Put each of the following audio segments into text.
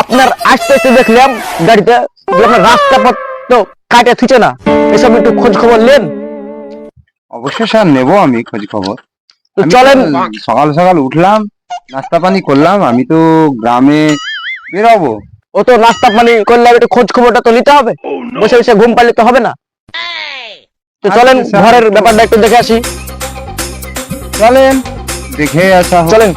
আপনার আসতে আসতে দেখলাম গাড়িটা যে আপনার রাস্তা পথ তো কাটে থুচে না। এসব একটু খোঁজ খবর নেন। অবশ্যই স্যার নেব আমি খোঁজ খবর তো চলেন। সকাল সকাল উঠলাম নাস্তা পানি করলাম আমি তো গ্রামে বেরোবো। ও তো নাস্তা পানি করলে একটু খোঁজ খবরটা তো নিতে হবে। বসে বসে ঘুম পাইলে তো হবে না। তো চলেন আচ্ছা, ঘরের ব্যাপারটা একটু দেখে আসি। চলেন দেখে আসা। চলেন।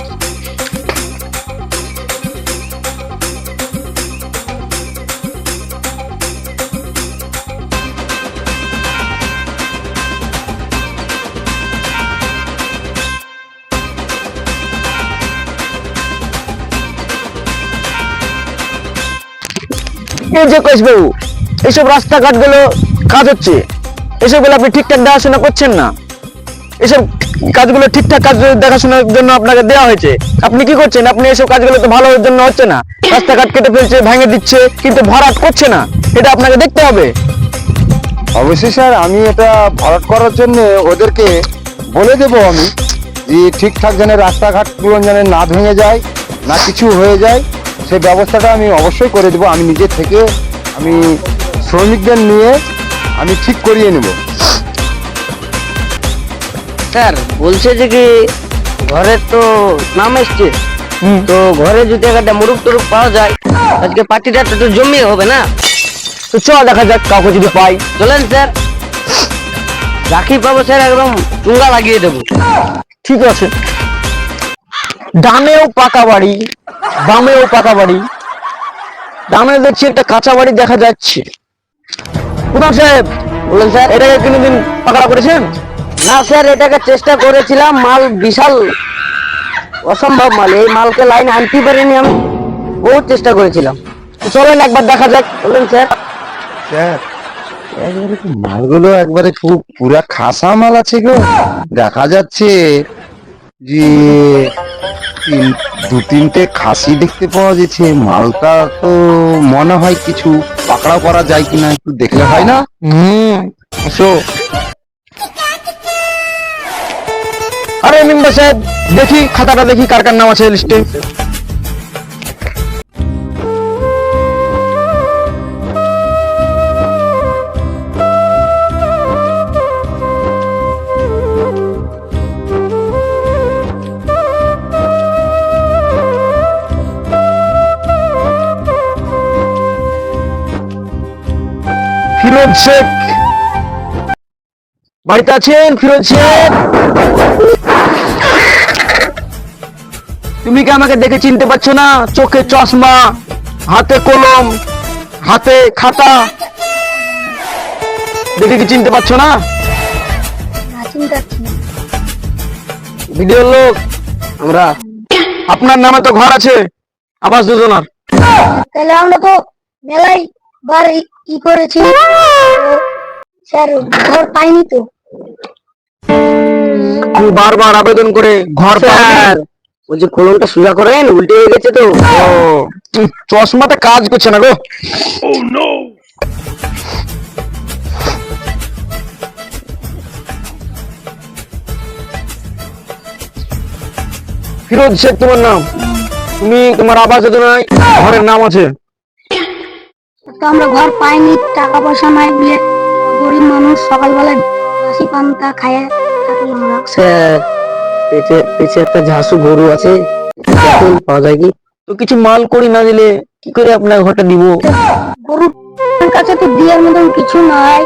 এই যে কয়েস বাবু এইসব রাস্তাঘাটগুলো কাজ হচ্ছে। এসবগুলো আপনি ঠিকঠাক দেখাশোনা করছেন না। এসব কাজগুলো ঠিকঠাক কাজ দেখাশোনার জন্য আপনাকে দেওয়া হয়েছে। আপনি কি করছেন? আপনি এসব কাজগুলো তো ভালো জন্য হচ্ছে না। রাস্তাঘাট কেটে ফেলছে, ভেঙে দিচ্ছে, কিন্তু ভরাট করছে না। এটা আপনাকে দেখতে হবে। অবশ্যই স্যার, আমি এটা ভরাট করার জন্য ওদেরকে বলে দেবো আমি যে ঠিকঠাক যেন রাস্তাঘাট রাস্তাঘাটগুলো যেন না ভেঙে যায়, না কিছু হয়ে যায়। সেই ব্যবস্থাটা আমি অবশ্যই করে দেবো। আমি নিজে থেকে আমি শ্রমিকদের নিয়ে আমি ঠিক করিয়ে নেব। স্যার বলছে যে কি ঘরের তো নাম এসছে। তো ঘরে যদি একটা মুরুখ টুরুক পাওয়া যায় আজকে পার্টিটা তো জমিয়ে হবে না? তো চল দেখা যাক কাউকে যদি পাই। চলেন স্যার। রাখি পাবো স্যার একদম চুঙ্গা লাগিয়ে দেবো। ঠিক আছে। ডানেও পাকা বাড়ি বামেও পাকা বাড়ি। ডানে দেখছি একটা কাঁচা বাড়ি দেখা যাচ্ছে। প্রধান সাহেব বলুন স্যার, এটাকে কোনোদিন পাকা করেছেন? না, স্যার, এটাকে চেষ্টা করেছিলাম, মাল বিশাল, অসম্ভব মাল। এই মালকে লাইন আনতে পারিনি আমি, বহুত চেষ্টা করেছিলাম। চলেন, একবার দেখা যাক। বলুন স্যার। স্যার মালগুলো একবারে খুব পুরা খাসা মাল আছে গো? দেখা যাচ্ছে যে তিন- দু তিনটে খাসি দেখতে পাওয়া যাচ্ছে মালটা তো মনে হয় কিছু পাকড়াও করা যায় কিনা একটু দেখলে হয় না? হুম, আসো। আরে মিম্বা সাহেব দেখি, খাতাটা দেখি কার কার নাম আছে লিস্টে ফিরোজ শেখ। বাড়িতে আছেন ফিরোজ শেখ? তুমি কি আমাকে দেখে চিনতে পারছ না? চোখে চশমা, হাতে কলম, হাতে খাতা। দেখে কি চিনতে পারছ না? ভিডিওর লোক, আমরা আপনার নামে তো ঘর আছে, আবাস যোজনার। তাহলে আমরা তো মেলায় বার ই করেছি স্যার ঘর পাইনি তো। আমি বারবার আবেদন করে ঘর। স্যার। বলছি কলমটা সোজা করেন উল্টে হয়ে গেছে তো। চশমাটা কাজ করছে না গো। ফিরোজ শেখ তোমার নাম? তুমি তোমার আবাস যোজনায় ঘরের নাম আছে? তো আমরা ঘর পাইনি টাকা পয়সা নাই বলে গরিব মানুষ সকালবেলায় বাসি পান্তা খায় থাকি আমরা পেছে পেছে একটা ঝাসু গরু আছে পাওয়া যায় কি? তো কিছু মাল করি না দিলে কি করে আপনার ঘরটা দিব গরুর কাছে তো দেওয়ার মতন কিছু নাই।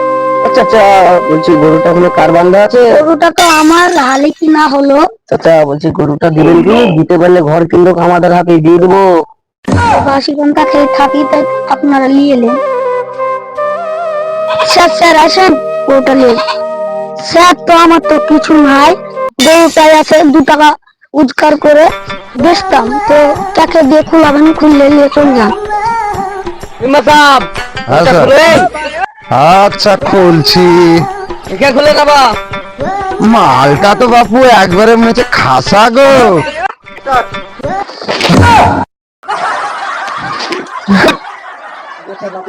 আচ্ছা আচ্ছা বলছি গরুটা কোনো কার বান্ধা আছে? গরুটা তো আমার হালে কিনা হলো। চাচা বলছি গরুটা দিবেন কি? দিতে পারলে ঘর কিন্তু আমাদের হাতে দিয়ে দেবো। বাসি খেয়ে থাকি তাই আপনারা নিয়ে এলেন। স্যার স্যার আসেন নিয়ে স্যার তো আমার তো কিছু নাই। আছে দু টাকা উজকার করে বেচতাম। তো তাকে দিয়ে খুলাবেন খুললে নিয়ে চলে যান। খুলেন? আচ্ছা খুলছি। খুলে মালটা তো বাপু একবারে মনে হচ্ছে খাসা গো। ইমাম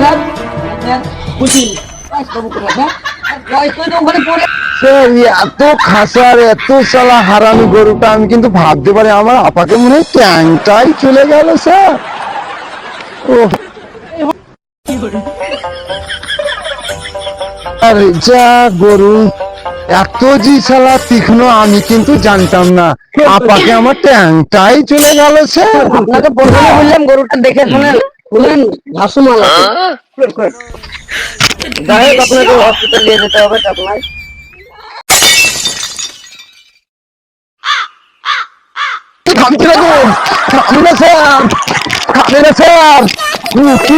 সাহেব আপনার এত খাসার এত সালা হারামি গরুটা, আমি কিন্তু ভাবতে পারি আমার আপাকে মনে হয় ট্যাংটাই চলে গেল, স্যার। ও আর যা গরু। এত জি সালা তীক্ষ্ণ আমি কিন্তু জানতাম না। আপাকে আমার ট্যাংটাই চলে গেল স্যার। আপনাকে প্রথমে বললাম গরুটা দেখে শুনে বললেন ভাসুমাল আছে। যাই হোক আপনাকে হসপিটাল নিয়ে যেতে হবে আপনার থামবে না স্যার। থামবে না স্যার। কি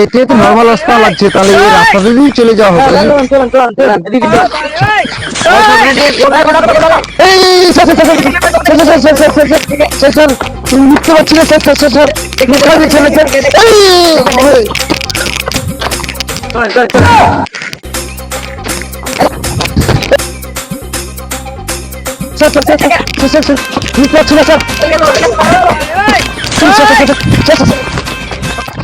এটাই তো নর্মাল রাস্তা লাগছে তাহলে এই রাস্তা দিয়েই চলে যাওয়া হবে তুমি বুঝতে পারছি না sir sir sir sir sir sir sir